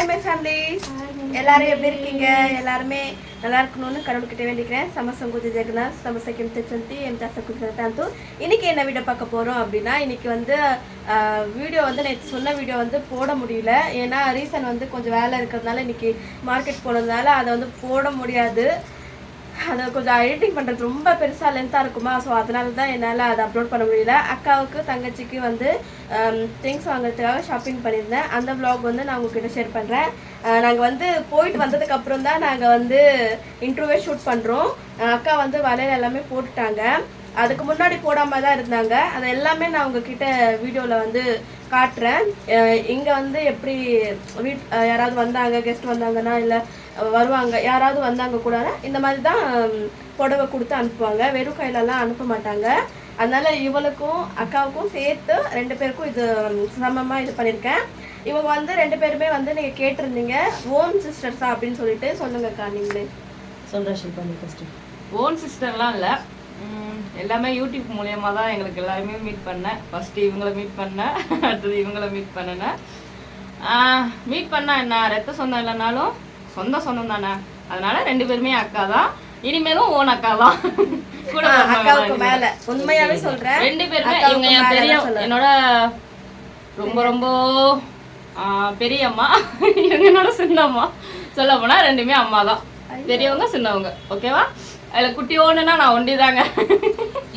Hi my family எல்லாரும் எப்படி இருக்கீங்க? எல்லாருமே நல்லா இருக்கணும்னு கடவுள்கிட்ட வேண்டிக்கிறேன். சமசங்குஜ ஜெகநாத் சமசக்கியம் தெச்சந்தி எம் தசகுஜ தாந்து இன்னைக்கு என்ன வீடியோ பார்க்க போகிறோம் அப்படின்னா இன்னைக்கு வந்து வீடியோ வந்து நேற்று சொன்ன வீடியோ வந்து போட முடியல. ஏன்னா ரீசன் வந்து கொஞ்சம் வேலை இருக்கிறதுனால இன்னைக்கு மார்க்கெட் போனதுனால அதை வந்து போட முடியாது. அதை கொஞ்சம் எடிட்டிங் பண்ணுறது ரொம்ப பெருசாக லென்த்தாக இருக்குமா? ஸோ அதனால தான் என்னால் அதை அப்லோட் பண்ண முடியல. அக்காவுக்கு தங்கச்சிக்கு வந்து um, திங்ஸ் வாங்குறதுக்காக ஷாப்பிங் பண்ணியிருந்தேன். அந்த வ்ளாக் வந்து நான் உங்ககிட்ட ஷேர் பண்ணுறேன் நாங்கள் வந்து போயிட்டு வந்ததுக்கப்புறம் தான் நாங்கள் வந்து இன்டர்வியூ ஷூட் பண்ணுறோம் அக்கா வந்து வலையில் எல்லாமே போட்டுட்டாங்க. அதுக்கு முன்னாடி போடாமல் தான் இருந்தாங்க. அது எல்லாமே நான் உங்ககிட்ட வீடியோவில் வந்து காட்டுறேன். இங்கே வந்து எப்படி வீட் யாராவது வந்தாங்க கெஸ்ட் வந்தாங்கன்னா இல்லை வருவாங்க. யாராவது வந்தாங்க கூட இந்த மாதிரி தான் புடவை கொடுத்து அனுப்புவாங்க. வெறும் கையிலலாம் அனுப்ப மாட்டாங்க. அதனால இவளுக்கும் அக்காவுக்கும் சேர்த்து ரெண்டு பேருக்கும் இது சமமா இது பண்ணியிருக்கேன் இவங்க வந்து ரெண்டு பேருமே வந்து நீங்கள் கேட்டிருந்தீங்க. ஓன் சிஸ்டர்ஸா அப்படின்னு சொல்லிட்டு சொல்லுங்கக்கா நீங்களே. சொல்கிறேன் ஷில்பா நீ ஃபஸ்ட்டு ஓன் சிஸ்டர்லாம் இல்லை. எல்லாமே யூடியூப் மூலியமாக தான் எங்களுக்கு எல்லாருமே மீட் பண்ணேன். ஃபஸ்ட்டு இவங்கள மீட் பண்ணேன். அடுத்தது இவங்கள மீட் பண்ணினேன். மீட் பண்ணா என்ன? ரத்த சொந்தம் இல்லைனாலும் சொந்த சொந்தம் தானே. அதனால ரெண்டு பேருமே அக்கா தான். இனிமேலும் ஓன் அக்கா தான். கூட அக்காவுக்கு மேல. உண்மையாவே சொல்றேன். ரெண்டு பேருமே இவங்க என் பெரிய. என்னோட ரொம்ப ரொம்ப ஆ, பெரிய அம்மா இவங்க என்னோட சின்ன அம்மா சொல்ல போனா ரெண்டுமே அம்மா தான். பெரியவங்க சின்னவங்க. ஓகேவா? அதில் குட்டி ஓணுன்னா நான் ஒண்டி தாங்க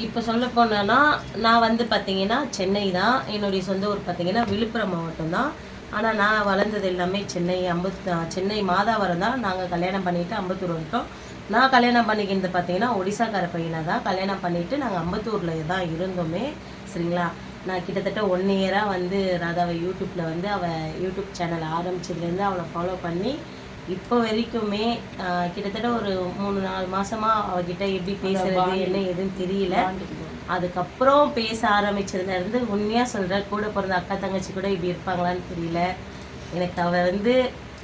இப்போ சொல்ல போனேன்னா நான் வந்து பார்த்தீங்கன்னா சென்னை தான். என்னுடைய சொந்த ஊர் பார்த்தீங்கன்னா விழுப்புரம் மாவட்டம் தான். ஆனால் நான் வளர்ந்தது எல்லாமே சென்னை அம்பத் சென்னை மாதாவரம் தான். நாங்கள் கல்யாணம் பண்ணிட்டு அம்பத்தூர் வந்துட்டோம். நான் கல்யாணம் பண்ணிக்கிறது பார்த்தீங்கன்னா ஒடிசாக்கார பையனை தான். கல்யாணம் பண்ணிவிட்டு நாங்கள் அம்பத்தூரில் தான் இருந்தோமே சரிங்களா? நான் கிட்டத்தட்ட ஒன் இயராக வந்து ராதாவை யூடியூப்பில் வந்து அவள் யூடியூப் சேனல் ஆரம்பிச்சதுலேருந்து அவளை ஃபாலோ பண்ணி இப்போ வரைக்குமே கிட்டத்தட்ட ஒரு மூணு நாலு மாசமா அவகிட்ட எப்படி பேசுறது என்ன ஏதுன்னு தெரியல. அதுக்கப்புறம் பேச ஆரம்பிச்சதுல இருந்து உண்மையா சொல்றேன் கூட பிறந்த அக்கா தங்கச்சி கூட இப்படி இருப்பாங்களான்னு தெரியல. எனக்கு அவ வந்து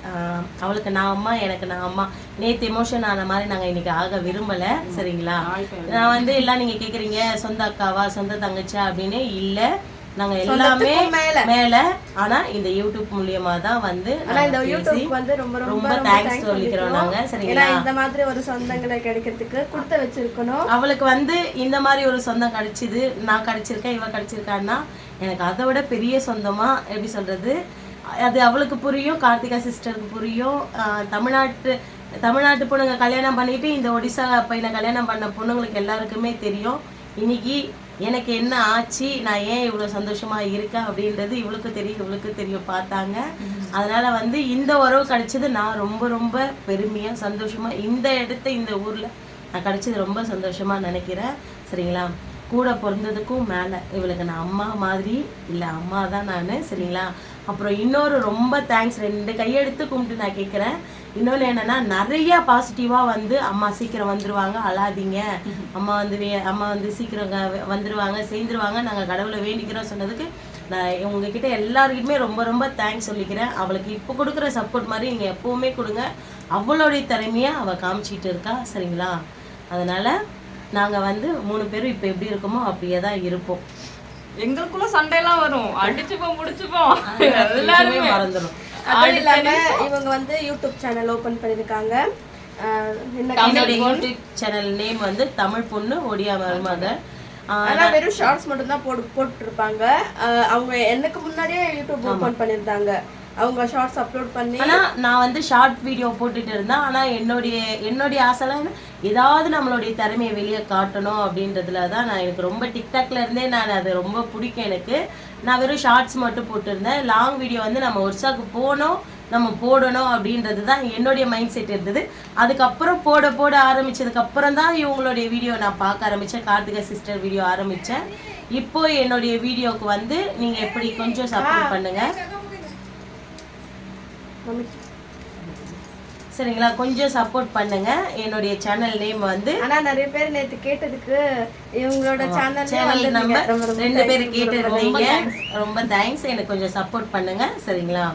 ஆஹ், அவளுக்கு நான் அம்மா எனக்கு நான் அம்மா. நேத்து எமோஷன் ஆன மாதிரி நாங்க இன்னைக்கு ஆக விரும்பல சரிங்களா? நான் வந்து எல்லாம் நீங்க கேக்குறீங்க சொந்த அக்காவா சொந்த தங்கச்சா அப்படின்னு இல்ல. நாங்க எல்லாமே மேல. மேல. ஆனா இந்த யூடியூப் மூலியமா தான் வந்து ஆனா இந்த யூடியூப் வந்து ரொம்ப ரொம்ப தேங்க்ஸ் சொல்லிக்கிறோம் நாங்க. ஏன்னா சரிங்களா? இந்த மாதிரி ஒரு சொந்தங்களை கிடைக்கிறதுக்கு கொடுத்து வச்சிருக்கணும். அவளுக்கு வந்து இந்த மாதிரி ஒரு சொந்தம் கிடைச்சிது. நான் கிடைச்சிருக்கேன் இவ கிடைச்சிருக்கான்னா எனக்கு அதை விட பெரிய சொந்தமா எப்படி சொல்றது? அது அவளுக்கு புரியும் கார்த்திகா சிஸ்டருக்கு புரியும். தமிழ்நாட்டு தமிழ்நாட்டு பொண்ணுங்க கல்யாணம் பண்ணிட்டு இந்த ஒடிசா பையனை கல்யாணம் பண்ண பொண்ணுங்களுக்கு எல்லாருக்குமே தெரியும். இன்னைக்கு எனக்கு என்ன ஆச்சு? நான் ஏன் இவ்வளவு சந்தோஷமா இருக்கேன் அப்படின்றது இவளுக்கு தெரியும் இவளுக்கு தெரியும் பார்த்தாங்க. அதனால வந்து இந்த உறவு கிடைச்சது நான் ரொம்ப ரொம்ப பெருமையா சந்தோஷமா இந்த இடத்த இந்த ஊர்ல நான் கிடைச்சது ரொம்ப சந்தோஷமா நினைக்கிறேன். சரிங்களா? கூட பிறந்ததுக்கும் மேலே இவளுக்கு நான் அம்மா மாதிரி இல்லை அம்மா தான் நான். சரிங்களா? அப்புறம் இன்னொரு ரொம்ப தேங்க்ஸ் ரெண்டு கையெடுத்து கும்பிட்டு நான் கேட்குறேன் இன்னொன்று என்னன்னா நிறைய பாசிட்டிவாக வந்து அம்மா சீக்கிரம் வந்துருவாங்க. அழாதீங்க. அம்மா வந்து வே- அம்மா வந்து சீக்கிரம் வந்துருவாங்க சேர்ந்துருவாங்க. நாங்கள் கடவுளை வேண்டிக்கிறோம் சொன்னதுக்கு நான் உங்ககிட்ட எல்லாருக்குமே ரொம்ப ரொம்ப தேங்க்ஸ் சொல்லிக்கிறேன். அவளுக்கு இப்போ கொடுக்குற சப்போர்ட் மாதிரி நீங்கள் எப்போவுமே கொடுங்க. அவளுடைய திறமையை அவள் காமிச்சிட்டு இருக்கா சரிங்களா? அதனால் நாங்கள் வந்து மூணு பேரும் இப்போ எப்படி இருக்கோமோ அப்படியே தான் இருப்போம். எங்களுக்குள்ள சண்டையெல்லாம் வரும். அடிச்சுப்போம் முடிச்சுப்போம் எல்லாருமே மறந்துடும் அதுவும் இல்லாம இவங்க வந்து யூடியூப் சேனல் ஓபன் பண்ணிருக்காங்க ஆஹ் என்ன என்னுடைய யூடியூப் சேனல் நேம் வந்து தமிழ் பொண்ணு ஒடியா மருமக. ஆஹ் ஆனா வெறும் ஷார்ட்ஸ் மட்டும் தான் போட்டு போட்டுருப்பாங்க. அவங்க எனக்கு முன்னாடியே யூடியூப் ஓபன் பண்ணிருந்தாங்க அவங்க ஷார்ட்ஸ் அப்லோட் பண்ணி ஆனால் நான் வந்து ஷார்ட் வீடியோ போட்டுட்டு இருந்தேன். ஆனால் என்னுடைய என்னுடைய ஆசைலாம் ஏதாவது நம்மளுடைய திறமையை வெளியே காட்டணும் அப்படின்றதுல தான் நான் எனக்கு ரொம்ப டிக்டாக்ல இருந்தே நான் அது ரொம்ப பிடிக்கும் எனக்கு. நான் வெறும் ஷார்ட்ஸ் மட்டும் போட்டிருந்தேன். லாங் வீடியோ வந்து நம்ம ஒர்க்ஷாக்கு போகணும் நம்ம போடணும் அப்படின்றது தான் என்னுடைய மைண்ட் செட் இருந்தது. அதுக்கப்புறம் போட போட ஆரம்பிச்சதுக்கு அப்புறம் தான் இவங்களுடைய வீடியோ நான் பார்க்க ஆரம்பிச்சேன். கார்த்திகா சிஸ்டர் வீடியோ ஆரம்பிச்சேன். இப்போ என்னுடைய வீடியோக்கு வந்து நீங்க எப்படி கொஞ்சம் சப்போர்ட் பண்ணுங்க. சரிங்களா கொஞ்சம் சப்போர்ட் பண்ணுங்க. என்னுடைய சேனல் நேம் வந்து ஆனா நிறைய பேர் நேத்து கேட்டதுக்கு இவங்களோட சேனல் சேனல் ரொம்ப ரெண்டு பேர். கேட்டிருந்தீங்க. ரொம்ப தேங்க்ஸ் எனக்கு கொஞ்சம் சப்போர்ட் பண்ணுங்க. சரிங்களா?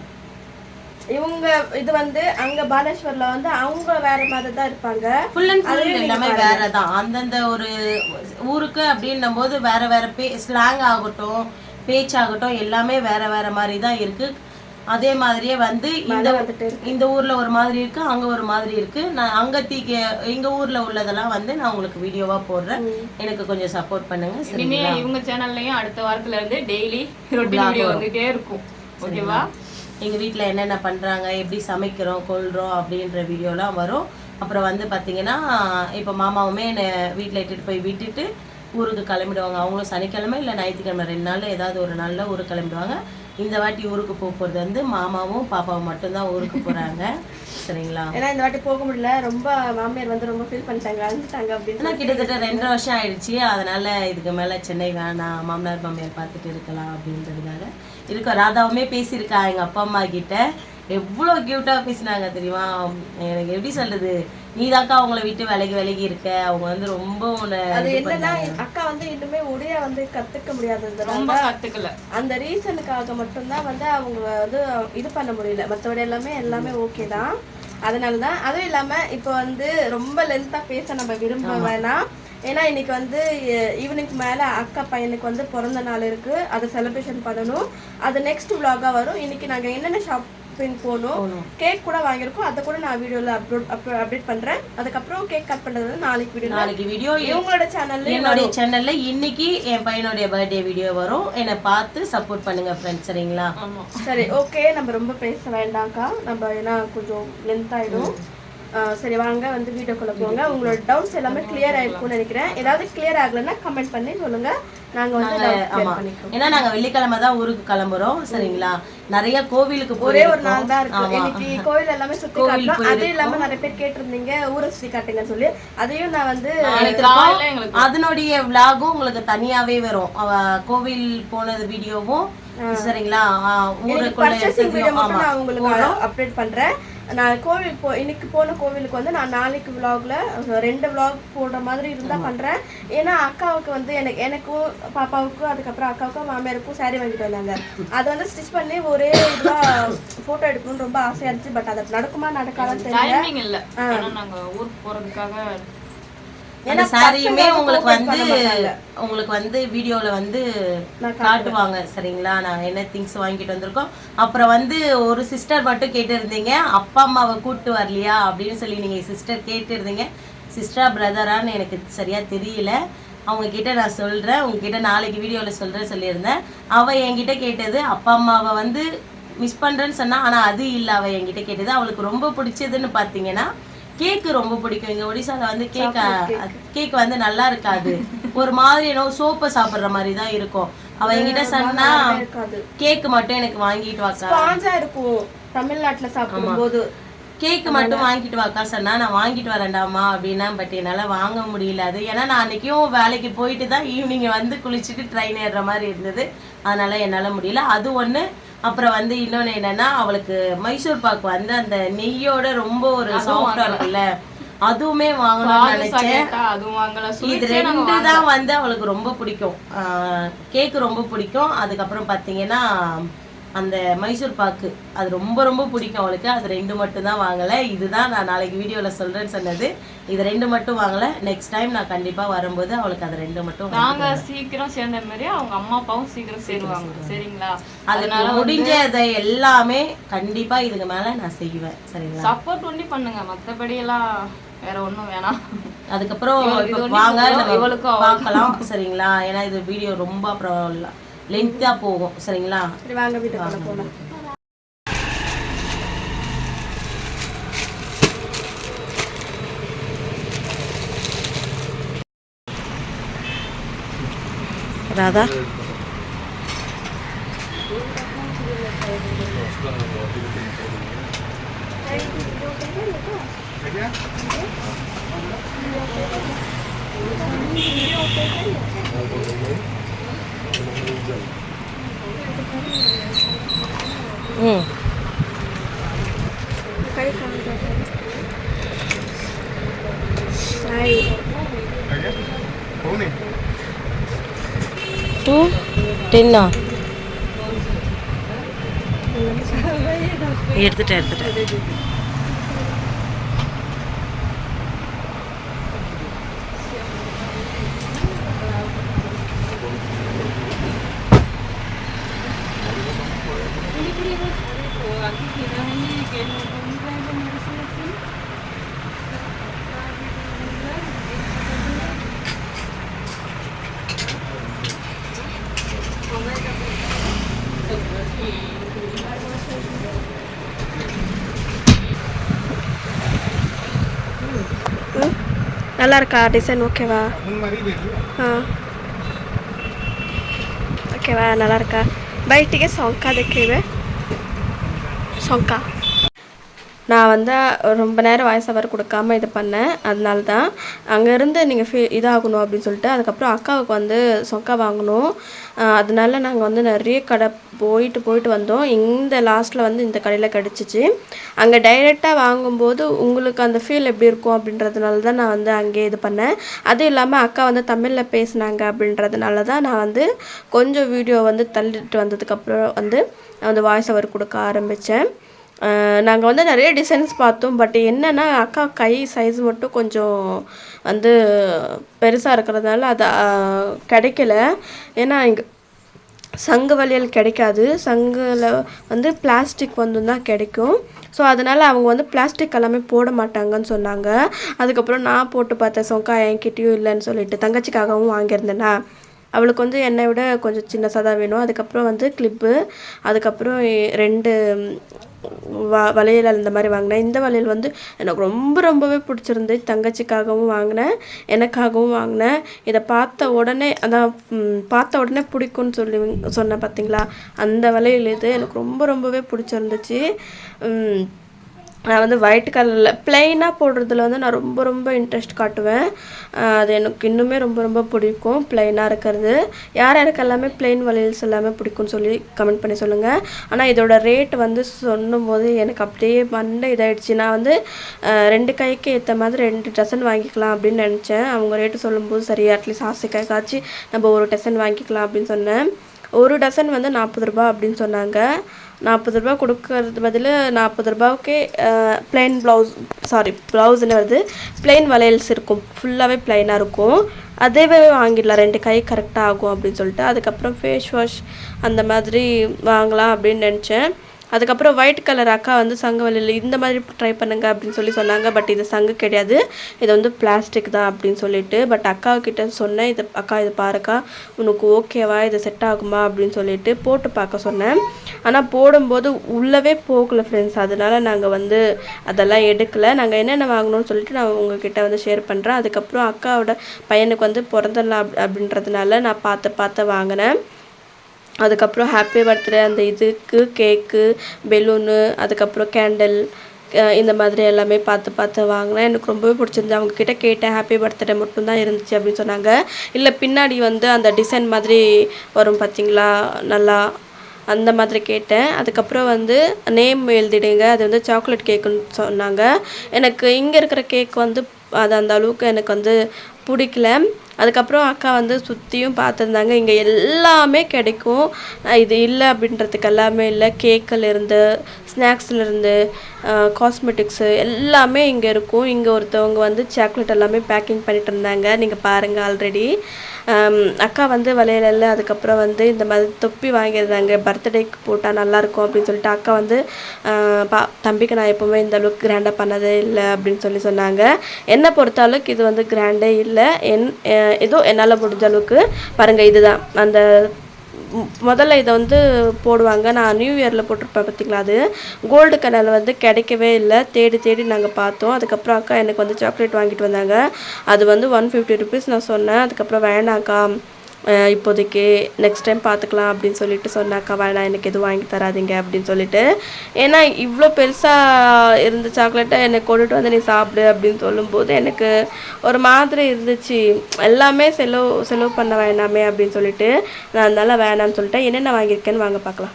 இவங்க இது வந்து அங்க பாலேஸ்வர்ல வந்து அவங்க வேற மாதிரி தான் இருப்பாங்க. ஃபுல் அண்ட் ஃபுல் எல்லாமே வேற தான் அந்தந்த ஒரு ஊருக்கு அப்படின்னும் போது வேற வேற பே ஸ்லாங் ஆகட்டும் பேச்சாகட்டும் எல்லாமே வேற வேற மாதிரி தான் இருக்கு. அதே மாதிரியே வந்து இந்த. இந்த ஊர்ல ஒரு மாதிரி இருக்கு அங்க ஒரு மாதிரி இருக்கு. நான் அங்க தீக்க எங்க ஊர்ல உள்ளதெல்லாம் வந்து நான் உங்களுக்கு வீடியோவா போடுறேன். எனக்கு கொஞ்சம் சப்போர்ட் பண்ணுங்க இனிமே இவங்க சேனல்லையும் அடுத்த வாரத்துல இருந்து டெய்லி ரொட்டீன் வீடியோ வந்துட்டே இருக்கும். ஓகேவா? எங்க வீட்ல என்னென்ன பண்றாங்க எப்படி சமைக்கிறோம் கொள்றோம் அப்படின்ற வீடியோலாம் வரும். அப்புறம் வந்து பாத்தீங்கன்னா இப்போ மாமாவுமே என்னை வீட்டில் இட்டுட்டு போய் விட்டுட்டு ஊருக்கு கிளம்பிடுவாங்க. அவங்களும் சனிக்கிழமை இல்லை ஞாயிற்றுக்கிழமை. ரெண்டு நாள்ல ஏதாவது ஒரு நாள்ல ஊருக்கு கிளம்பிடுவாங்க. இந்த வாட்டி ஊருக்கு போக போறது வந்து மாமாவும் பாப்பாவும் மட்டும்தான் ஊருக்கு போறாங்க. சரிங்களா? ஏன்னா இந்த வாட்டி போக முடியல. ரொம்ப மாமியார் வந்து ரொம்ப ஃபீல் பண்ணிட்டாங்க அழுந்துட்டாங்க அப்படின்னு கிட்டத்தட்ட ரெண்டு வருஷம் ஆயிடுச்சு. அதனால இதுக்கு மேல சென்னை வேணாம் மாமனார் மாமியார் பார்த்துட்டு இருக்கலாம் அப்படின்றதுக்காக இருக்க ராதாவுமே பேசியிருக்கா எங்க அப்பா அம்மா கிட்ட. எவ்வளோ கியூட்டா பேசினாங்க தெரியுமா? எனக்கு எப்படி சொல்றது? நீதாக்கா அவங்கள விட்டு விலகி விலகி இருக்க. அவங்க வந்து ரொம்ப அது என்னன்னா. அக்கா வந்து இன்னுமே ஒடியா வந்து கத்துக்க முடியாததுனால ரொம்ப கத்துக்கல. அந்த ரீசனுக்காக மட்டும்தான் வந்து அவங்க வந்து இது பண்ண முடியல. மற்றபடி எல்லாமே எல்லாமே ஓகே தான். அதனால தான் அதுவும் இல்லாமல் இப்போ வந்து ரொம்ப லென்த்தாக பேச நம்ம விரும்ப வேணாம். ஏன்னா இன்னைக்கு வந்து ஈவினிங் மேலே அக்கா பையனுக்கு வந்து பிறந்த நாள் இருக்கு. அதை செலிப்ரேஷன் பண்ணணும். அது நெக்ஸ்ட் vlog-ஆ வரும். இன்னைக்கு நாங்கள் என்னென்ன ஷாப்பிங் போகணும் கேக் கூட வாங்கியிருக்கோம். அதை கூட நான் வீடியோவில் அப்லோட் அப்டேட் பண்ணுறேன் அதுக்கப்புறம் கேக் கட் பண்ணுறது நாளைக்கு வீடியோ நாளைக்கு வீடியோ இவங்களோட சேனல்ல என்னுடைய சேனல்ல இன்னைக்கு என் பையனுடைய பர்த்டே வீடியோ வரும். என்னை பார்த்து சப்போர்ட் பண்ணுங்க ஃப்ரெண்ட்ஸ் சரிங்களா? சரி ஓகே நம்ம ரொம்ப பேச வேண்டாம்க்கா. நம்ம ஏன்னா கொஞ்சம் லென்த் ஆயிடும். சரி வாங்க வந்து வீடியோக்குள்ள போங்க. உங்களோட டவுட்ஸ் எல்லாமே கிளியர் ஆயிருக்கும்னு நினைக்கிறேன். ஏதாவது கிளியர் ஆகலைன்னா கமெண்ட் பண்ணி சொல்லுங்க. நாங்க வந்து doubt clear ஆமா. பண்ணிக்கிறோம். ஏன்னா நாங்க வெள்ளிக்கிழமை தான் ஊருக்கு கிளம்புறோம் சரிங்களா? நிறைய கோவிலுக்கு ஒரே ஒரு. நாள் தான் இருக்கு. ஆமா. இன்னைக்கு கோவில் எல்லாமே சுத்தி காட்டலாம். அது இல்லாம நிறைய பேர் கேட்டிருந்தீங்க. ஊரை சுத்தி காட்டுங்கன்னு சொல்லி. அதையும் நான் வந்து அதனுடைய விலாகும் உங்களுக்கு தனியாவே வரும். கோவில் போனது வீடியோவும் சரிங்களா? ஊருக்குள்ள அப்டேட் பண்றேன். நான் கோவில் போ இன்னைக்கு போன கோவிலுக்கு வந்து நான் நாளைக்கு vlogல ரெண்டு vlog போடுற மாதிரி இருந்தா பண்றேன். ஏன்னா அக்காவுக்கு வந்து எனக்கு எனக்கும் பாப்பாவுக்கும் அதுக்கப்புறம் அக்காவுக்கும் மாமியாருக்கும் saree வாங்கிட்டு வந்தாங்க. அது வந்து ஸ்டிச் பண்ணி ஒரே இதுவா போட்டோ எடுக்கணும்னு ரொம்ப ஆசையா இருந்துச்சு. பட் அது நடக்குமா நடக்காதான்னு தெரியல. டைமிங் இல்ல. ஆனா நாங்க ஊருக்கு போறதுக்காக அந்த சாரியுமே உங்களுக்கு வந்து. உங்களுக்கு வந்து வீடியோல வந்து காட்டுவாங்க சரிங்களா? நாங்க என்ன திங்ஸ் வாங்கிட்டு வந்திருக்கோம். அப்புறம் வந்து ஒரு சிஸ்டர் மட்டும் கேட்டிருந்தீங்க. அப்பா அம்மாவை கூட்டு வரலையா? அப்படின்னு சொல்லி நீங்க சிஸ்டர் கேட்டிருந்தீங்க. சிஸ்டரா பிரதரான்னு எனக்கு சரியா தெரியல. அவங்க கிட்ட நான் சொல்றேன். உங்ககிட்ட நாளைக்கு வீடியோல சொல்றேன் சொல்லியிருந்தேன். அவ என்கிட்ட கேட்டது அப்பா அம்மாவை வந்து மிஸ் பண்றேன்னு சொன்னா ஆனா அது இல்ல. அவ என்கிட்ட கேட்டது. அவளுக்கு ரொம்ப பிடிச்சதுன்னு பாத்தீங்கன்னா கேக்கு ரொம்ப பிடிக்கும். இங்க ஒடிசால வந்து கேக் கேக் வந்து நல்லா இருக்காது. ஒரு மாதிரி என்னோ சோப்பை சாப்பிடுற மாதிரி தான் இருக்கும். அவ என்கிட்ட சொன்னா கேக் மட்டும் எனக்கு வாங்கிட்டு வாக்கா. இருக்கும். தமிழ்நாட்டுல சாப்பிடும் போது கேக் மட்டும் வாங்கிட்டு வாக்கா சொன்னா நான் வாங்கிட்டு வரேன்டாமா அப்படின்னா பட் என்னால வாங்க முடியல. அது ஏன்னா நான் அன்னைக்கும் வேலைக்கு போயிட்டு தான் ஈவினிங் வந்து குளிச்சுட்டு ட்ரெயின் ஏறுற மாதிரி இருந்தது. அதனால என்னால முடியல. அது ஒண்ணு. அப்புறம் வந்து இன்னொன்னு என்னன்னா அவளுக்கு மைசூர் பாக்கு வந்து அந்த நெய்யோட ரொம்ப ஒரு சாஃப்டா இருக்குல்ல. அதுவுமே வாங்கணும்னு நினைச்சேன். வாங்கல இது ரெண்டு தான் வந்து அவளுக்கு ரொம்ப பிடிக்கும். கேக்கு ரொம்ப பிடிக்கும். அதுக்கப்புறம் பார்த்தீங்கன்னா அந்த மைசூர் பாக்கு. அது ரொம்ப ரொம்ப பிடிக்கும் அவளுக்கு. அது ரெண்டு மட்டும் தான் வாங்கலை. இதுதான் நான் நாளைக்கு வீடியோவில் சொல்கிறேன்னு சொன்னது. இது ரெண்டு மட்டும் வாங்கலை. நெக்ஸ்ட் டைம் நான் கண்டிப்பாக வரும்போது அவளுக்கு அது ரெண்டு மட்டும் வாங்கி நாங்க சீக்கிரம் சேர்ந்த மாதிரி அவங்க அம்மா அப்பாவும் சீக்கிரம் சேருவாங்க. சரிங்களா? அதுக்கு முடிஞ்சதை எல்லாமே கண்டிப்பாக இதுக்கு மேலே நான் செய்வேன். சரிங்களா? சப்போர்ட் ஒண்டி பண்ணுங்க. மத்தபடி எல்லாம் வேற ஒண்ணும் வேணாம். அதுக்கப்புறம் வாங்க இவளுக்கும் பார்க்கலாம். சரிங்களா? ஏன்னா இது வீடியோ ரொம்ப அப்புறம் லென்த்தா போகும் சரிங்களா? சரி வாங்க வீட்டுக்குள்ள போலாம் ராதா ம் கை காமிக்க ஹாய் டூ டென்னா எடுத்துட்டேன் எடுத்துட்டேன் நல்லா இருக்கா டிசைன் ஓகேவா ஆ ಓಕೆವಾ ನಲ್ಲಾರ್ಕ ಬೈಟಿಗೆ ಸೊಂಕ ಅದಕ್ಕಿವೆ ಸೊಂಕ நான் வந்து ரொம்ப நேரம் வாய்ஸ் அவர் கொடுக்காம இது பண்ணேன். அதனால தான் அங்கேருந்து நீங்கள் ஃபீ இதாகணும் அப்படின்னு சொல்லிட்டு அதுக்கப்புறம் அக்காவுக்கு வந்து சொக்கா வாங்கணும். அதனால நாங்கள் வந்து நிறைய கடை போயிட்டு போயிட்டு வந்தோம். இந்த லாஸ்ட்டில் வந்து இந்த கடையில் கிடச்சிச்சு. அங்கே டைரெக்டாக வாங்கும்போது உங்களுக்கு அந்த ஃபீல் எப்படி இருக்கும் அப்படின்றதுனால தான் நான் வந்து அங்கேயே இது பண்ணேன். அதுவும் இல்லாமல் அக்கா வந்து தமிழில் பேசுனாங்க அப்படின்றதுனால தான் நான் வந்து கொஞ்சம் வீடியோ வந்து தள்ளிட்டு வந்ததுக்கப்புறம் வந்து அந்த வந்து வாய்ஸ் அவர் கொடுக்க ஆரம்பித்தேன் நாங்கள் வந்து நிறைய டிசைன்ஸ் பார்த்தோம் பட் என்னென்னா அக்கா கை சைஸ் மட்டும் கொஞ்சம் வந்து பெருசாக இருக்கிறதுனால அது கிடைக்கல. ஏன்னா இங்கே சங்கு வளையல் கிடைக்காது. சங்கில் வந்து பிளாஸ்டிக் வந்து தான் கிடைக்கும். ஸோ அதனால் அவங்க வந்து பிளாஸ்டிக் எல்லாமே போட மாட்டாங்கன்னு சொன்னாங்க. அதுக்கப்புறம் நான் போட்டு பார்த்தேன் சொங்கா என்கிட்டயும் இல்லைன்னு சொல்லிட்டு தங்கச்சிக்காகவும் வாங்கியிருந்தேனா? அவளுக்கு வந்து என்னை விட கொஞ்சம் சின்னசாக தான் வேணும். அதுக்கப்புறம் வந்து கிளிப்பு அதுக்கப்புறம் ரெண்டு வ வளையல் அந்த மாதிரி வாங்கினேன். இந்த வளையல் வந்து எனக்கு ரொம்ப ரொம்பவே பிடிச்சிருந்து தங்கச்சிக்காகவும் வாங்கினேன். எனக்காகவும் வாங்கினேன். இதை பார்த்த உடனே அதான் பார்த்த உடனே பிடிக்கும்னு சொல்லி சொன்னேன் பார்த்தீங்களா? அந்த வளையல் இது எனக்கு ரொம்ப ரொம்பவே பிடிச்சிருந்துச்சு. நான் வந்து ஒயிட் கலரில் பிளெயினாக போடுறதுல வந்து நான் ரொம்ப ரொம்ப இன்ட்ரெஸ்ட் காட்டுவேன். அது எனக்கு இன்னுமே ரொம்ப ரொம்ப பிடிக்கும் பிளெயினாக இருக்கிறது. யார் யாருக்கு எல்லாமே பிளெயின் வளையல்ஸ் எல்லாமே பிடிக்கும்னு சொல்லி கமெண்ட் பண்ணி சொல்லுங்கள் ஆனால் இதோட ரேட் வந்து சொல்லும்போது எனக்கு அப்படியே மண்டை இதாகிடுச்சு நான் வந்து ரெண்டு கைக்கு ஏற்ற மாதிரி ரெண்டு டசன் வாங்கிக்கலாம் அப்படின்னு நினச்சேன். அவங்க ரேட்டு சொல்லும்போது சரி அட்லீஸ்ட் ஆசைக்காய்க்காச்சு நம்ம ஒரு டசன் வாங்கிக்கலாம் அப்படின்னு சொன்னேன். ஒரு டசன் வந்து நாற்பது ரூபாய் அப்படின்னு சொன்னாங்க. நாற்பது ரூபாய் கொடுக்கறது பதில் நாற்பது ரூபாவுக்கே ப்ளைன் ப்ளவுஸ் சாரி ப்ளவுஸ்னு வருது. பிளெயின் வளையல்ஸ் இருக்கும். ஃபுல்லாகவே பிளைனாக இருக்கும். அதேவே வாங்கிடலாம். ரெண்டு கை கரெக்டாக ஆகும் அப்படின்னு சொல்லிட்டு. அதுக்கப்புறம் ஃபேஸ் வாஷ் அந்த மாதிரி வாங்கலாம் அப்படின்னு நினச்சேன். அதுக்கப்புறம் ஒயிட் கலர் அக்கா வந்து சங்கவலையில் இந்த மாதிரி ட்ரை பண்ணுங்க அப்படின்னு சொல்லி சொன்னாங்க. பட் இது சங்கு கிடையாது. இது வந்து பிளாஸ்டிக் தான் அப்படின்னு சொல்லிட்டு பட் அக்கா கிட்ட சொன்னேன் இது அக்கா இது பாருக்கா உனக்கு ஓகேவா இது செட் ஆகுமா? அப்படின்னு சொல்லிட்டு போட்டு பார்க்க சொன்னேன். ஆனால் போடும்போது உள்ளவே போகல ஃப்ரெண்ட்ஸ் அதனால் நாங்கள் வந்து அதெல்லாம் எடுக்கலை. நாங்கள் என்னென்ன வாங்கணும்னு சொல்லிட்டு நான் உங்ககிட்ட வந்து ஷேர் பண்ணுறேன் அதுக்கப்புறம் அக்காவோட பையனுக்கு வந்து பிறந்தலாம் அப் அப்படின்றதுனால நான் பார்த்து பார்த்து வாங்கினேன். அதுக்கப்புறம் ஹாப்பி பர்த்டே அந்த இதுக்கு கேக்கு பெலூனு அதுக்கப்புறம் கேண்டில் இந்த மாதிரி எல்லாமே பார்த்து பார்த்து வாங்கினேன். எனக்கு ரொம்பவே பிடிச்சிருந்தது அவங்க கிட்ட கேட்டேன் ஹாப்பி பர்த்டே மட்டும்தான் இருந்துச்சு அப்படின்னு சொன்னாங்க. இல்லை பின்னாடி வந்து அந்த டிசைன் மாதிரி வரும் பார்த்தீங்களா நல்லா அந்த மாதிரி கேட்டேன். அதுக்கப்புறம் வந்து நேம் எழுதிடுங்க. அது வந்து சாக்லேட் கேக்குன்னு சொன்னாங்க. எனக்கு இங்கே இருக்கிற கேக் வந்து அது அந்த அளவுக்கு எனக்கு வந்து பிடிக்கல. அதுக்கப்புறம் அக்கா வந்து சுற்றியும் பார்த்துருந்தாங்க. இங்கே எல்லாமே கிடைக்கும். இது இல்லை அப்படின்றதுக்கு எல்லாமே இல்லை. கேக்கிலேருந்து ஸ்நாக்ஸ்லேருந்து காஸ்மெட்டிக்ஸு எல்லாமே இங்கே இருக்கும். இங்கே ஒருத்தவங்க வந்து சாக்லேட் எல்லாமே பேக்கிங் பண்ணிட்டு இருந்தாங்க. நீங்கள் பாருங்கள் ஆல்ரெடி அக்கா வந்து வளையலில் அதுக்கப்புறம் வந்து இந்த மாதிரி தொப்பி வாங்கியிருந்தாங்க. பர்த்டேக்கு போட்டால் நல்லாயிருக்கும் அப்படின்னு சொல்லிட்டு அக்கா வந்து பா தம்பிக்கு நான் எப்போவுமே இந்த அளவுக்கு கிராண்டாக பண்ணதே இல்லை அப்படின்னு சொல்லி சொன்னாங்க. என்னை பொறுத்த அளவுக்கு இது வந்து கிராண்டே இல்லை. என் ஏதோ என்னால் முடிஞ்ச அளவுக்கு பாருங்கள் இதுதான். அந்த முதல்ல இதை வந்து போடுவாங்க. நான் நியூ இயரில் போட்டிருப்பேன் பார்த்தீங்களா அது கோல்டு கலர் வந்து கிடைக்கவே இல்லை. தேடி தேடி நாங்கள் பார்த்தோம். அதுக்கப்புறம் அக்கா எனக்கு வந்து சாக்லேட் வாங்கிட்டு வந்தாங்க. அது வந்து ஒன் ஃபிஃப்டி ருபீஸ் நான் சொன்னேன். அதுக்கப்புறம் வேணாக்கா இப்போதைக்கு நெக்ஸ்ட் டைம் பார்த்துக்கலாம் அப்படின்னு சொல்லிட்டு சொன்னாக்கா வேணாம் எனக்கு எதுவும் வாங்கி தராதீங்க அப்படின்னு சொல்லிட்டு. ஏன்னா இவ்வளோ பெருசாக இருந்த சாக்லேட்டை என்னை கொண்டுட்டு வந்து நீ சாப்பிடு அப்படின்னு சொல்லும்போது எனக்கு ஒரு மாதிரி இருந்துச்சு. எல்லாமே செலவு செலவு பண்ண வேணாமே அப்படின்னு சொல்லிட்டு நான் அதனால வேணாம்னு சொல்லிட்டேன். என்னென்ன வாங்கியிருக்கேன்னு வாங்க பார்க்கலாம்.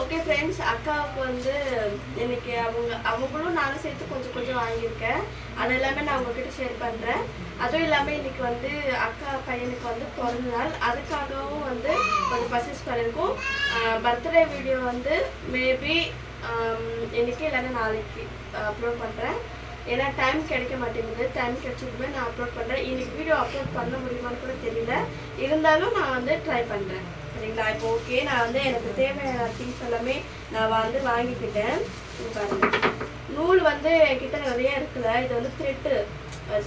ஓகே ஃப்ரெண்ட்ஸ் அக்காவுக்கு வந்து இன்னைக்கு அவங்க அவங்களும் நானும் சேர்த்து கொஞ்சம் கொஞ்சம் வாங்கியிருக்கேன். அது எல்லாமே நான் உங்ககிட்ட ஷேர் பண்ணுறேன் அதுவும் இல்லாமல் இன்னைக்கு வந்து அக்கா பையனுக்கு வந்து பிறந்த நாள். அதுக்காகவும் வந்து கொஞ்சம் பர்சேஸ் பண்ணியிருக்கோம் பர்த்டே வீடியோ வந்து மேபி இன்னைக்கு இல்லைன்னா நாளைக்கு அப்லோட் பண்ணுறேன் ஏன்னா டைம் கிடைக்க மாட்டேங்குது. டைம் கிடைச்சதுமே நான் அப்லோட் பண்ணுறேன் இன்னைக்கு வீடியோ அப்லோட் பண்ண முடியுமான்னு கூட தெரியல. இருந்தாலும் நான் வந்து ட்ரை பண்ணுறேன் சரிங்களா? இப்போ ஓகே நான் வந்து எனக்கு தேவையான திங்ஸ் எல்லாமே நான் வந்து வாங்கிக்கிட்டேன். பாருங்க. நூல் வந்து என்கிட்ட நிறைய இருக்குல்ல. இது வந்து thread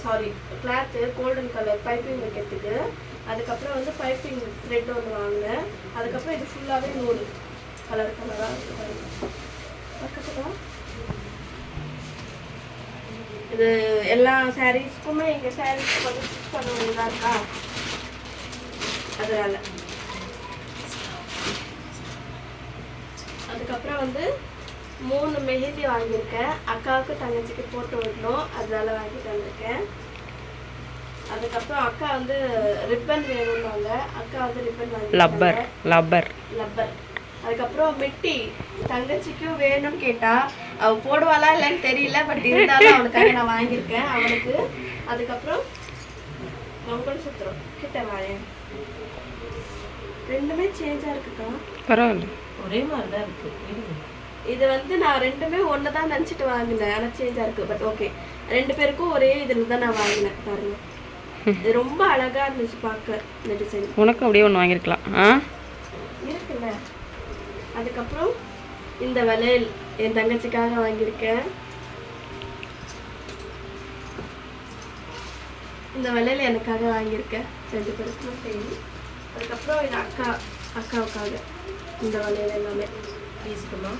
sari cloth golden colour piping வைக்கிறதுக்கு. அதுக்கப்புறம் வந்து பைப்பிங் த்ரெட் ஒன்று வாங்கினேன். அதுக்கப்புறம் இது ஃபுல்லாகவே நூல் கலர் கலராக இருக்கு இது எல்லா சாரீஸ்க்குமே எங்கள் சாரீஸ் கொஞ்சம் ஸ்டிச் பண்ண வேண்டியதாக இருக்கா? அதனால. அதுக்கப்புறம் வந்து மூணு மெஹந்தி வாங்கியிருக்கேன். அக்காவுக்கு தங்கச்சிக்கு போட்டு விடணும் அதனால வாங்கிட்டு வந்திருக்கேன். அதுக்கப்புறம் அக்கா வந்து ரிப்பன் வேணும்னாங்க. அக்கா வந்து ரிப்பன் வாங்கி லப்பர் லப்பர் லப்பர் அதுக்கப்புறம் மிட்டி தங்கச்சிக்கும் வேணும்னு கேட்டா அவ போடுவாளா இல்லைன்னு தெரியல பட் இருந்தாலும் அவளுக்காக நான் வாங்கியிருக்கேன். அவளுக்கு. அதுக்கப்புறம் மங்கள சுத்திரம். கிட்ட வாழேன் ரெண்டுமே சேஞ்சா இருக்குக்கா. பரவாயில்ல. ஒரே மாதிரி தான் இருக்கு. இது வந்து நான் ரெண்டுமே ஒன்று தான் நினச்சிட்டு வாங்கினேன். ஆனால் சேஞ்சாக இருக்குது பட் ஓகே ரெண்டு பேருக்கும் ஒரே இதில் தான் நான் வாங்கினேன். பாருங்க. இது ரொம்ப அழகா இருந்துச்சு பார்க்க இந்த டிசைன் உனக்கும் அப்படியே ஒன்று வாங்கியிருக்கலாம். ஆ? இருக்குல்ல. அதுக்கப்புறம் இந்த வளையல் என் தங்கச்சிக்காக வாங்கியிருக்கேன். இந்த வளையல் எனக்காக வாங்கியிருக்கேன். ரெண்டு பேருக்கும் சரி அதுக்கப்புறம் இது அக்கா அக்காவுக்காக இந்த வளையல் எல்லாமே. பேசட்டும்.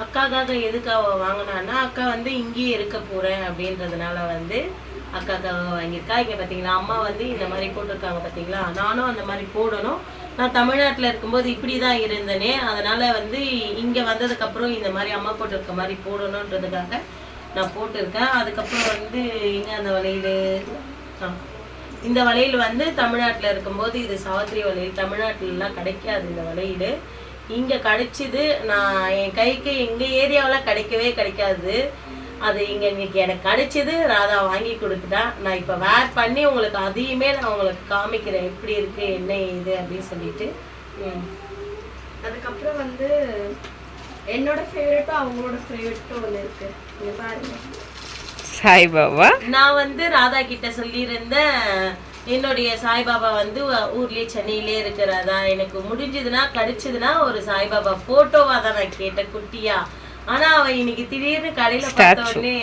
அக்காக்காக எதுக்காக வாங்கினான்னா அக்கா வந்து இங்கேயே இருக்க போறேன் அப்படின்றதுனால வந்து அக்காக்காக வாங்கியிருக்கா. இங்க பார்த்தீங்களா அம்மா வந்து இந்த மாதிரி போட்டிருக்காங்க பார்த்தீங்களா நானும் அந்த மாதிரி போடணும். நான் தமிழ்நாட்டுல இருக்கும்போது இப்படி தான் இருந்தேனே. அதனால வந்து இங்க வந்ததுக்கப்புறம் இந்த மாதிரி அம்மா போட்டிருக்க மாதிரி போடணுன்றதுக்காக நான் போட்டிருக்கேன். அதுக்கப்புறம் வந்து இங்கே அந்த வளையல் ஆ. இந்த வளையல் வந்து தமிழ்நாட்டுல இருக்கும்போது இது சாவித்திரி வளையல். தமிழ்நாட்டிலலாம் கிடைக்காது இந்த வளையல். இங்க கிடைச்சிது நான் என் கைக்கு எங்க ஏரியாவுல கிடைக்கவே கிடைக்காது. அது இங்க இன்னைக்கு எனக்கு கிடைச்சது ராதா வாங்கி கொடுத்துட்டா. நான் இப்ப வேர் பண்ணி உங்களுக்கு அதையுமே நான் உங்களுக்கு காமிக்கிறேன். எப்படி இருக்கு என்ன ஏது அப்படின்னு சொல்லிட்டு. அதுக்கப்புறம் வந்து என்னோட ஃபேவரட்டும் அவங்களோட ஃபேவரட்டும் ஒன்று இருக்கு. இங்க பாருங்க. சாய்பாபா? நான் வந்து ராதா கிட்ட சொல்லியிருந்தேன் என்னுடைய சாய்பாபா வந்து ஊர்லயே சென்னையிலே இருக்கிறதா எனக்கு முடிஞ்சதுன்னா கிடைச்சதுன்னா ஒரு சாய்பாபா போட்டோவா தான் நான் கேட்டேன் குட்டியா. ஆனா அவ இன்னைக்கு திடீர்னு கடையில பார்த்த உடனே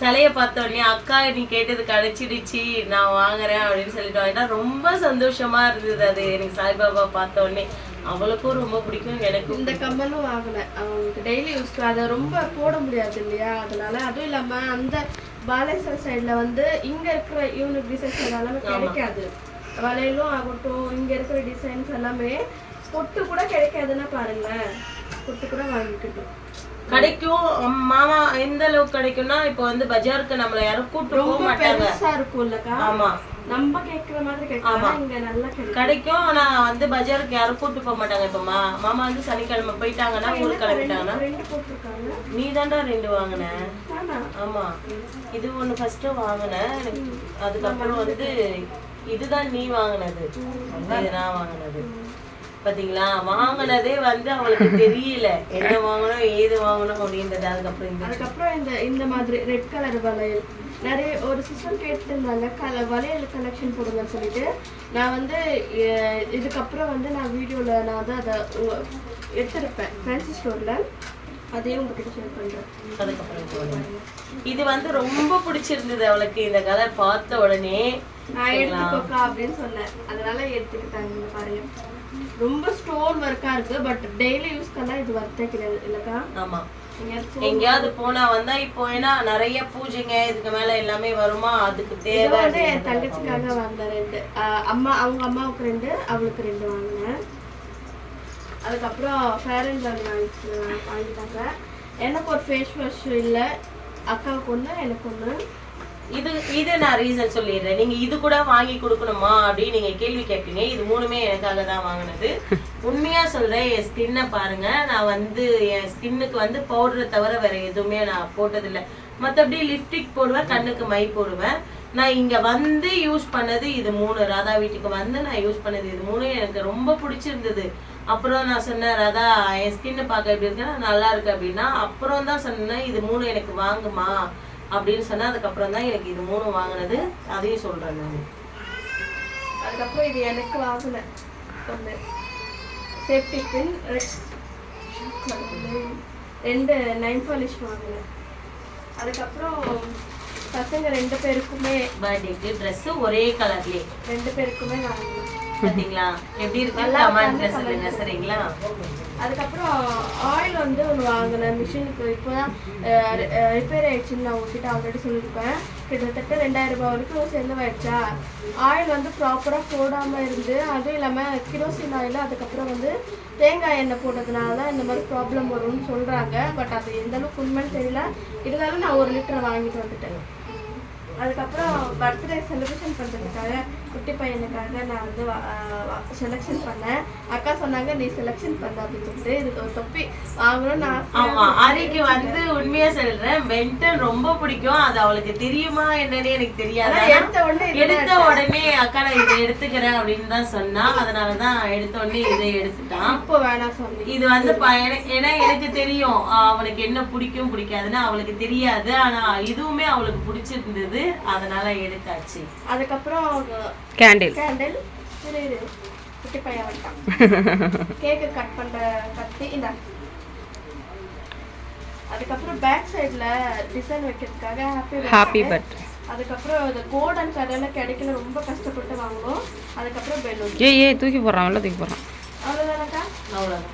சிலைய பார்த்த உடனே அக்கா நீ கேட்டது கிடைச்சிடுச்சு நான் வாங்குறேன் அப்படின்னு சொல்லிட்டு. வாங்கிட்டா ரொம்ப சந்தோஷமா இருந்தது அது எனக்கு சாய்பாபா பார்த்த உடனே அவளுக்கும் ரொம்ப பிடிக்கும் எனக்கும் இந்த கம்மலும் வாங்கினேன் அவங்களுக்கு டெய்லி யூஸ் அதை ரொம்ப போட முடியாது இல்லையா? அதனால அதுவும் இல்லாம அந்த பாலேஸ்வர் சைடுல வந்து இங்க இருக்கிற யூனிக் டிசைன்ஸ் எல்லாமே கிடைக்காது. வளையலும் ஆகட்டும் இங்க இருக்கிற டிசைன்ஸ் எல்லாமே பொட்டு கூட கிடைக்காதுன்னா பாருங்களேன். பொட்டு கூட வாங்கிக்கிட்டோம். கிடைக்கும். மாமா எந்த அளவுக்கு கிடைக்கும்னா இப்போ வந்து பஜாருக்கு நம்மள யாரும் கூட்டு போக மாட்டாங்க. பெருசா இருக்கும்லக்கா. ஆமா. நம்ம கேக்குற மாதிரி கிடைக்கும் இங்க நல்லா கிடைக்கும் ஆனா வந்து பஜாருக்கு யாரும் கூட்டு போக மாட்டாங்க இப்ப மா மாமா வந்து சனிக்கிழமை போயிட்டாங்கன்னா ஊருக்கு கிளம்பிட்டாங்கன்னா? ரெண்டு போட்டிருக்காங்க நீ தாண்டா ரெண்டு வாங்கின. ஆமா. இது ஒண்ணு ஃபர்ஸ்ட் வாங்கினேன் எனக்கு அதுக்கப்புறம் வந்து இதுதான் நீ வாங்கினது. இது நான் வாங்கினது. பாத்தீங்களா? வாங்கினதே வந்து அவளுக்கு தெரியல. என்ன வாங்கணும் ஏது வாங்கணும் அப்படின்றது. அதுக்கப்புறம் இந்த அதுக்கப்புறம் இந்த இந்த மாதிரி ரெட் கலர் வளையல். நிறைய ஒரு சிஸ்டம் கேட்டுருந்தாங்க. கல வளையல் கலெக்ஷன் போடுங்கன்னு சொல்லிட்டு. நான் வந்து இதுக்கப்புறம் வந்து நான் வீடியோவில் நான் வந்து அதை எடுத்திருப்பேன். ஃபேன்சி ஸ்டோரில் அதையும் உங்ககிட்ட ஷேர் பண்ணுறேன் அதுக்கப்புறம். இது வந்து ரொம்ப பிடிச்சிருந்தது அவளுக்கு. இந்த கலர் பார்த்த உடனே. நான் எடுத்துக்கோக்கா அப்படின்னு சொன்னேன். அதனால எடுத்துக்கிட்டாங்க பாருங்க. ரொம்ப ஸ்டோன் ஒர்க்கா இருக்கு. பட் டெய்லி யூஸ்க்கெல்லாம் இது ஒர்த்தே கிடையாது. இல்லக்கா? ஆமா. எங்கேயாச்சும் எங்கேயாவது போனா வந்தா இப்போ ஏன்னா நிறைய பூஜைங்க இதுக்கு மேல எல்லாமே வருமா? அதுக்கு தேவை வந்து என் தங்கச்சிக்காக வாங்கின ரெண்டு. அம்மா அவங்க அம்மாவுக்கு ரெண்டு அவளுக்கு ரெண்டு வாங்கினேன். அதுக்கப்புறம் ஃபேர் அண்ட் லவ்லி வாங்கி வாங்கிட்டாங்க. எனக்கு ஒரு ஃபேஸ் வாஷ் இல்லை. அக்காவுக்கு ஒன்று எனக்கு ஒன்று இது இது நான் ரீசன் சொல்லிடுறேன். நீங்க இது கூட வாங்கி கொடுக்கணுமா அப்படின்னு நீங்க கேள்வி கேட்பீங்க. இது மூணுமே எனக்காக தான் வாங்கினது. உண்மையா சொல்றேன் என் ஸ்கின்னை பாருங்க. நான் வந்து என் ஸ்கின்னுக்கு வந்து பவுடரை தவிர வேற எதுவுமே நான் போட்டதில்லை. மற்றபடி லிப்டிக் போடுவேன் கண்ணுக்கு மை போடுவேன். நான் இங்க வந்து யூஸ் பண்ணது இது மூணு. ராதா வீட்டுக்கு வந்து நான் யூஸ் பண்ணது இது மூணு. எனக்கு ரொம்ப பிடிச்சிருந்தது. அப்புறம் நான் சொன்னேன் ராதா என் ஸ்கின்னை பார்க்க எப்படி இருக்குன்னா நல்லா இருக்கு அப்படின்னா அப்புறம் தான் சொன்னேன் இது மூணு எனக்கு வாங்குமா? அப்படின்னு சொன்னேன். அதுக்கப்புறம் தான் எனக்கு இது மூணு வாங்கினது. அதையும் சொல்றேன் நான். அதுக்கப்புறம் இது எனக்கு வாங்கினேன். சேஃப்டி பின் ரெண்டு நைன் பாலிஷ் வாங்கினேன். அதுக்கப்புறம் பசங்க ரெண்டு பேருக்குமே பர்த்டேக்கு ட்ரெஸ் ஒரே கலர்லயே ரெண்டு பேருக்குமே வாங்கினேன். பாத்தீங்களா? எப்படி இருக்கு? கமெண்ட்ல சொல்லுங்க சரிங்களா? அதுக்கப்புறம் ஆயில் வந்து ஒன்று வாங்கினேன் மிஷினுக்கு இப்போ தான் ரிப்பேர் ஆயிடுச்சுன்னு நான் உங்ககிட்ட ஆல்ரெடி சொல்லியிருப்பேன். கிட்டத்தட்ட ரெண்டாயிரம் ரூபாய் வரைக்கும் சேர்ந்து செலவாயிடுச்சா ஆயில் வந்து ப்ராப்பராக போடாமல் இருந்து அதுவும் இல்லாமல் கிரோசின் ஆயில் அதுக்கப்புறம் வந்து தேங்காய் எண்ணெய் போட்டதுனால தான் இந்த மாதிரி ப்ராப்ளம் வரும்னு சொல்கிறாங்க பட் அது எந்த அளவுக்கு உண்மைன்னு தெரியல. இருந்தாலும் நான் ஒரு லிட்டர் வாங்கிட்டு வந்துட்டேன். அதுக்கப்புறம் பர்த்டே செலிப்ரேஷன் பண்ணுறதுக்காக குட்டி பையனுக்காக நான் வந்து செலெக்ஷன் பண்ணேன். அக்கா சொன்னாங்க நீ செலெக்ஷன் பண்ண அப்படின்னு சொல்லிட்டு இதுக்கு ஒரு தொப்பி வாங்கணும்னு ஆமா ஆசை அரிக்கு வந்து உண்மையா சொல்றேன் பென்டன் ரொம்ப பிடிக்கும். அது அவளுக்கு தெரியுமா என்னன்னு எனக்கு தெரியாது. எடுத்த உடனே எடுத்த உடனே அக்கா நான் இதை எடுத்துக்கிறேன் அப்படின்னு தான் சொன்னா அதனாலதான் எடுத்த உடனே இதை எடுத்துட்டான். இப்போ வேணாம் சொல்லி. இது வந்து எனக்கு- ஏன்னா எனக்கு தெரியும். ஆஹ் அவனுக்கு என்ன பிடிக்கும் பிடிக்காதுன்னு அவளுக்கு தெரியாது. ஆனா இதுவுமே அவளுக்கு பிடிச்சிருந்தது. அதனால எடுத்தாச்சு. அதுக்கப்புறம் கேண்டில் கேண்டில் இரு குட்டி பையன் வந்துட்டான் கேக்கு கட் பண்ற கத்தி இந்த. அதுக்கப்புறம் பேக் சைடுல டிசைன் வைக்கிறதுக்காக ஹாப்பி ஹாப்பி பர்த்டே அதுக்கப்புறம் இந்த கோல்டன் கடையில் கிடைக்கல ரொம்ப கஷ்டப்பட்டு வாங்குவோம் அதுக்கப்புறம் பெலூன் ஏய் ஏய் தூக்கி போடுறான் வெளில தூக்கி போடுறான். அவ்வளோதானக்கா அவ்வளவுதான்.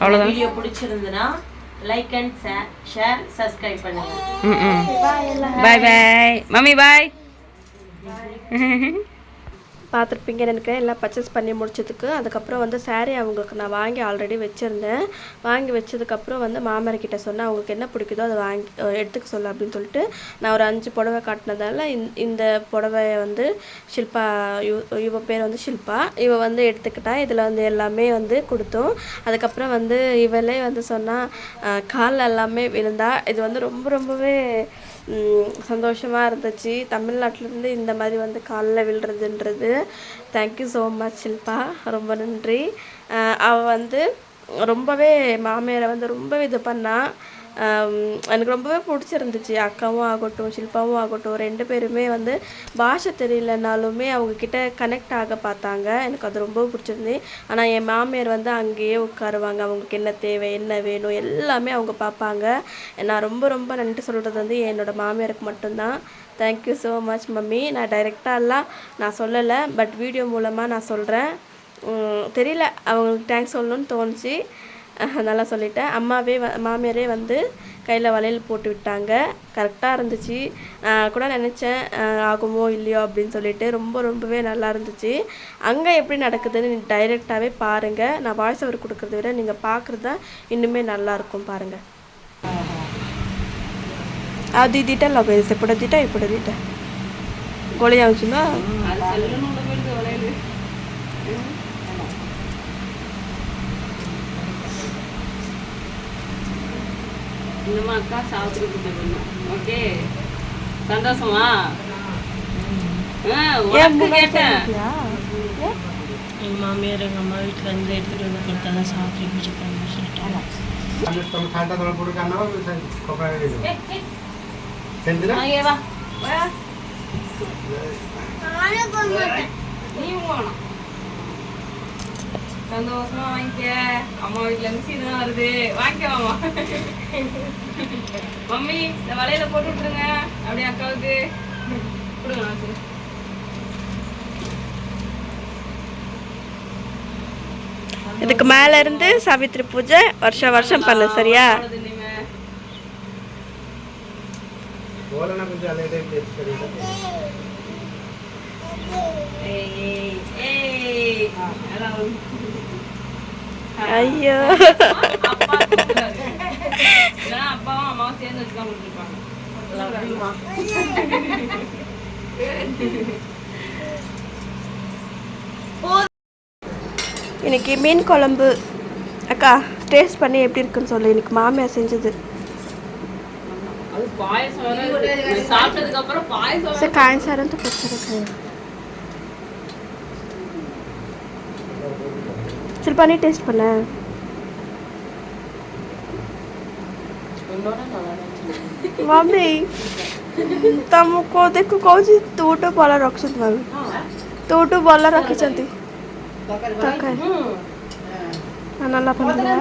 அவ்வளோதான் வீடியோ பிடிச்சிருந்ததுன்னா லைக் அண்ட் ஷேர் சப்ஸ்கிரைப் பண்ணுங்க. ம் ம் பாய் எல்லாம் பாய் பாய் மம்மி பாய் பார்த்துருப்பீங்கன்னு எனக்கு எல்லாம் பர்ச்சேஸ் பண்ணி முடிச்சதுக்கு. அதுக்கப்புறம் வந்து சாரீ அவங்களுக்கு நான் வாங்கி ஆல்ரெடி வச்சுருந்தேன். வாங்கி வச்சதுக்கப்புறம் வந்து மாமனார் கிட்டே சொன்னேன் அவங்களுக்கு என்ன பிடிக்குதோ அதை வாங்கி எடுத்துக்க சொல்ல அப்படின்னு சொல்லிட்டு நான் ஒரு அஞ்சு புடவை காட்டினதால இந்த இந்த புடவைய வந்து ஷில்பா இவ இவ பேர் வந்து ஷில்பா. இவ வந்து எடுத்துக்கிட்டா. இதில் வந்து எல்லாமே வந்து கொடுத்தோம். அதுக்கப்புறம் வந்து இவளே வந்து சொன்னால் கால் எல்லாமே விழுந்தா. இது வந்து ரொம்ப ரொம்பவே சந்தோஷமாக இருந்துச்சு. தமிழ்நாட்டிலேருந்து இந்த மாதிரி வந்து காலில் விழுறதுன்றது. Thank you so much Shilpa. ரொம்ப நன்றி. அஹ் அவ வந்து ரொம்பவே மாமியாரை வந்து ரொம்பவே இது பண்ணா. எனக்கு ரொம்பவே பிடிச்சிருந்துச்சு. அக்காவும் ஆகட்டும் ஷில்பாவும் ஆகட்டும் ரெண்டு பேருமே வந்து பாஷை தெரியலனாலுமே அவங்க கிட்ட கனெக்ட் ஆக பார்த்தாங்க. எனக்கு அது ரொம்ப பிடிச்சிருந்து ஆனால் என் மாமியார் வந்து அங்கேயே உட்காருவாங்க. அவங்களுக்கு என்ன தேவை என்ன வேணும் எல்லாமே அவங்க பார்ப்பாங்க. நான் ரொம்ப ரொம்ப நன்றி சொல்கிறது வந்து என்னோடய மாமியாருக்கு மட்டும்தான். Thank you so much mummy. நான் டைரெக்டாலாம் நான் சொல்லலை பட் வீடியோ மூலமாக நான் சொல்கிறேன் தெரியல. அவங்களுக்கு தேங்க்ஸ் சொல்லணும்னு தோணுச்சு. நல்லா சொல்லிட்டேன். அம்மாவே வ மாமியாரே வந்து கையில் வளையல் போட்டு விட்டாங்க. கரெக்டாக இருந்துச்சு. கூட நினச்சேன் ஆகுமோ இல்லையோ? அப்படின்னு சொல்லிட்டு ரொம்ப ரொம்பவே நல்லா இருந்துச்சு. அங்கே எப்படி நடக்குதுன்னு டைரெக்டாகவே பாருங்கள் நான் வாய்ஸ் ஓவர் கொடுக்குறத விட நீங்கள் பார்க்குறது தான் இன்னுமே நல்லாயிருக்கும் பாருங்கள் అది దిట లొకేజ్ ఎప్పుడు దిట ఇప్పుడు దిట గోళ అవుతుందా என்னம்மா அக்கா சாவித்திரி பூஜை பண்ணும் ஓகே? சந்தோஷமா? உனக்கு கேட்டேன். எங்கள் மாமியார் எங்கள் அம்மா வீட்டிலேருந்து எடுத்துகிட்டு வந்து கொடுத்தா தான் நீ சந்தோஷமா வாங்கிக்க. அம்மா வீட்டுல இருந்து தான் வருது. வாங்கிக்க மாமா. மம்மி இந்த வலையில போட்டு விட்டுருங்க. அப்படியே அக்காவுக்கு. கொடுங்க நான் இதுக்கு மேல இருந்து சாவித்ரி பூஜை வருஷம் வருஷம் பண்ணு சரியா? ஏய் ஏய் ஏய். ஐயோ. அப்பாவும் அம்மாவும் சேர்ந்து கொடுத்துருப்பாங்க இன்னைக்கு மீன் குழம்பு. அக்கா டேஸ்ட் பண்ணி எப்படி இருக்குன்னு சொல்லு. இன்னைக்கு மாமியார் செஞ்சது. சாப்பிட்டதுக்கு அப்புறம் பாயசம் சரி காயின் சார் வந்து கொடுத்துருக்கேன் சரி பண்ணி டேஸ்ட் பண்ண ମମି ତମକୁ ଦେଖୁ କହୁଛି ତୁଠୁ ଭଲ ରଖିଛନ୍ତି ମମି ତୁଠୁ ଭଲ ରଖିଛନ୍ତି ତରକାରୀ ନଲା ପନିର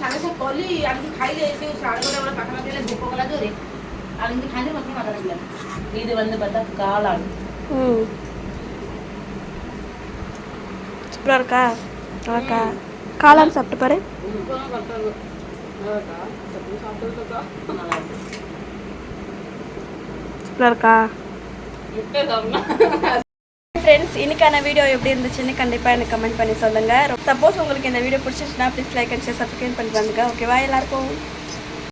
ସାଙ୍ଗେ ସାଙ୍ଗେ କଲି ଆଣିକି ଖାଇଲେ ସେ ସାଢ଼େ ଗୋଟେ ବେଳେ ପାଖାପାଖି ହେଲେ ଭୋକ କଲା ଜୋରେ ଆଉ ଏମିତି ଖାଇଲେ ମୋତେ ମାଗଣା ଲାଗିଲା இது வந்து பார்த்தா காளான் ம் சூப்பராக இருக்கா நல்லாக்கா காளான் சாப்பிட்டு பாரு. இருக்கா? ஃப்ரெண்ட்ஸ் இன்னைக்கான வீடியோ எப்படி இருந்துச்சுன்னு கண்டிப்பாக எனக்கு கமெண்ட் பண்ணி சொல்லுங்கள் சப்போஸ் உங்களுக்கு இந்த video பிடிச்சிருச்சுன்னா please like and share subscribe பண்ணி பண்ணுங்கள் ஓகேவா எல்லாருக்கும்?